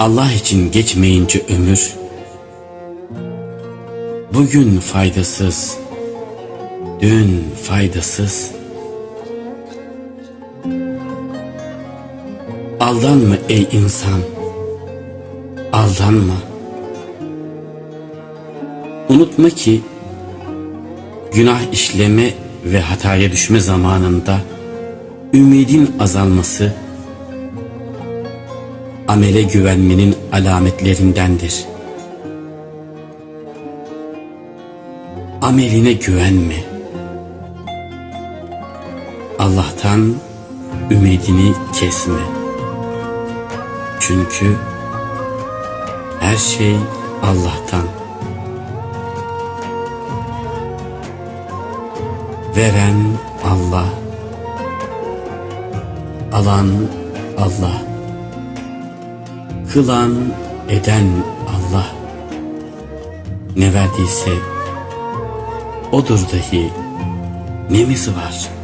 Allah için geçmeyince ömür, bugün faydasız, dün faydasız. Aldanma ey insan, aldanma. Unutma ki günah işleme ve hataya düşme zamanında ümidin azalması amele güvenmenin alametlerindendir. Ameline güvenme. Allah'tan ümidini kesme. Çünkü her şey Allah'tan. Veren Allah, alan Allah, kılan eden Allah. Ne verdiyse odur dahi nemiz var.''